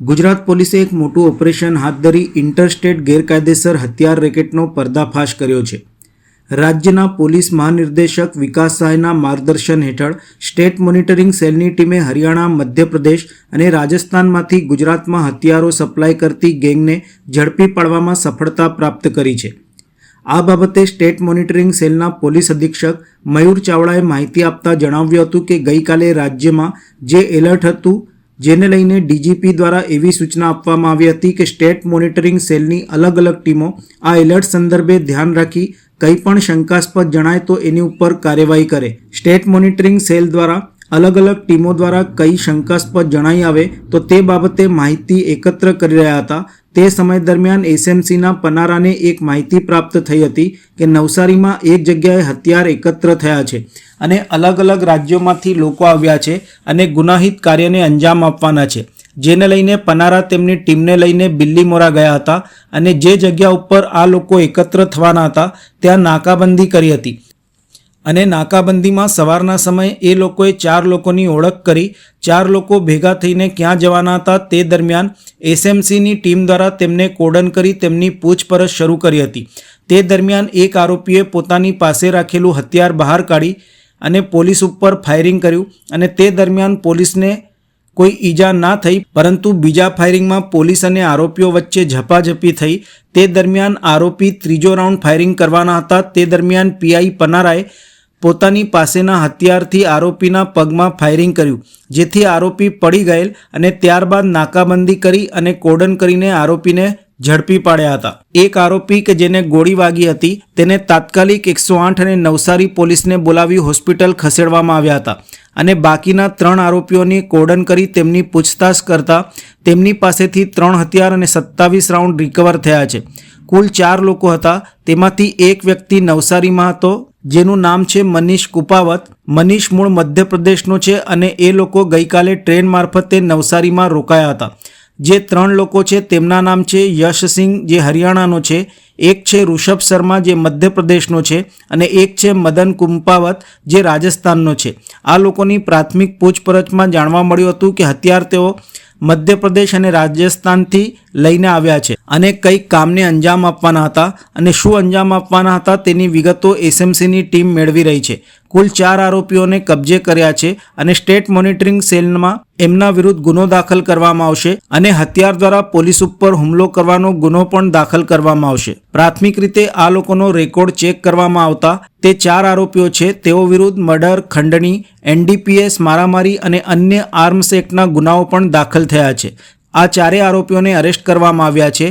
ગુજરાત પોલીસે એક મોટું ઓપરેશન હાથ ધરી ઇન્ટરસ્ટેટ ગેરકાયદેસર હથિયાર રેકેટનો પર્દાફાશ કર્યો છે. રાજ્યના પોલીસ મહાનિર્દેશક વિકાસ સહાયના માર્ગદર્શન હેઠળ સ્ટેટ મોનિટરિંગ સેલની ટીમે હરિયાણા, મધ્યપ્રદેશ અને રાજસ્થાનમાંથી ગુજરાતમાં હથિયારો સપ્લાય કરતી ગેંગને ઝડપી પાડવામાં સફળતા પ્રાપ્ત કરી છે. આ બાબતે સ્ટેટ મોનિટરિંગ સેલના પોલીસ અધિક્ષક મયુર ચાવડાએ માહિતી આપતા જણાવ્યું હતું કે ગઈકાલે રાજ્યમાં જે એલર્ટ હતું જેને લઈને ડીજીપી દ્વારા એવી સૂચના આપવામાં આવી હતી કે સ્ટેટ મોનિટરિંગ સેલની અલગ અલગ ટીમો આ એલર્ટ સંદર્ભે ધ્યાન રાખી કંઈ પણ શંકાસ્પદ જણાય તો એની ઉપર કાર્યવાહી કરે. સ્ટેટ મોનિટરિંગ સેલ દ્વારા અલગ અલગ ટીમો દ્વારા કઈ શંકાસ્પદ જણાઈ આવે તો તે બાબતે માહિતી એકત્ર કરી રહ્યા હતા. તે સમય દરમિયાન એસએમસીના પનારાને એક માહિતી પ્રાપ્ત થઈ હતી કે નવસારીમાં એક જગ્યાએ હથિયાર એકત્ર થયા છે અને અલગ અલગ રાજ્યોમાંથી લોકો આવ્યા છે અને ગુનાહિત કાર્યને અંજામ આપવાના છે. જેને લઈને પનારા તેમની ટીમને લઈને બિલ્લીમોરા ગયા હતા અને જે જગ્યા ઉપર આ લોકો એકત્ર થવાના હતા, ત્યાં નાકાબંધી કરી હતી. અને નાકાબંધીમાં સવારના સમયે એ લોકોએ ચાર લોકોની ઓળખ કરી, ચાર લોકો ભેગા થઈને ક્યાં જવાના હતા તે દરમિયાન એસએમસીની ટીમ દ્વારા તેમને કોડન કરી તેમની પૂછપરછ શરૂ કરી હતી. તે દરમિયાન એક આરોપીએ પોતાની પાસે રાખેલું હથિયાર બહાર કાઢી અને પોલીસ ઉપર ફાયરિંગ કર્યું અને તે દરમિયાન પોલીસને કોઈ ઈજા ના થઈ, પરંતુ બીજા ફાયરિંગમાં પોલીસ અને આરોપીઓ વચ્ચે ઝપાઝપી થઈ. તે દરમિયાન આરોપી ત્રીજો રાઉન્ડ ફાયરિંગ કરવાના હતા. તે દરમિયાન પીઆઈ પનારાએ પોતાની પાસેના હથિયારથી આરોપીના પગમાં ફાયરિંગ કર્યું, જેથી આરોપી પડી ગયેલ અને ત્યારબાદ નાકાબંધી કરી અને કોડન કરીને આરોપીને ઝડપી પાડ્યા હતા. એક આરોપી કે જેને ગોળી વાગી હતી, તેને તાત્કાલિક એકસો આઠ અને નવસારી પોલીસને બોલાવી હોસ્પિટલ ખસેડવામાં આવ્યા હતા અને બાકીના ત્રણ આરોપીઓની કોડન કરી તેમની પૂછતાછ કરતા તેમની પાસેથી ત્રણ હથિયાર અને સત્તાવીસ રાઉન્ડ રિકવર થયા છે. કુલ ચાર લોકો હતા, તેમાંથી એક વ્યક્તિ નવસારીમાં હતો જેનું નામ છે મનીષ કુપાવત. મનીષ મૂળ મધ્યપ્રદેશનો છે અને એ લોકો ગઈકાલે ટ્રેન મારફતે નવસારીમાં રોકાયા હતા. જે ત્રણ લોકો છે તેમના નામ છે યશસિંહ જે હરિયાણાનો છે. એક છે ઋષભ શર્મા, જે મધ્યપ્રદેશનો છે. અને એક છે મદન કુંપાવત, જે રાજસ્થાનનો છે. આ લોકોની પ્રાથમિક પૂછપરછમાં જાણવા મળ્યું હતું કે અત્યાર તેઓ મધ્યપ્રદેશ અને રાજસ્થાનથી લઈને આવ્યા છે. અને કંઈક કામને અંજામ આપવાના હતા અને શું અંજામ આપવાના હતા તેની વિગતો એસએમસીની ટીમ મેળવી રહી છે. કુલ ચાર આરોપીઓને કબજે કર્યા છે અને સ્ટેટ મોનિટરિંગ સેલમાં એમના વિરુદ્ધ ગુનો દાખલ કરવામાં આવશે અને હથિયાર દ્વારા પોલીસ ઉપર હુમલો કરવાનો ગુનો પણ દાખલ કરવામાં આવશે. પ્રાથમિક રીતે આ લોકોનો રેકોર્ડ ચેક કરવામાં આવતા તે ચાર આરોપીઓ છે. તેઓ વિરુદ્ધ મર્ડર, ખંડણી, એનડીપીએસ, મારામારી અને અન્ય આર્મ્સ એક્ટના ગુનાઓ પણ દાખલ થયા છે. આ ચારેય આરોપીઓને અરેસ્ટ કરવામાં આવ્યા છે.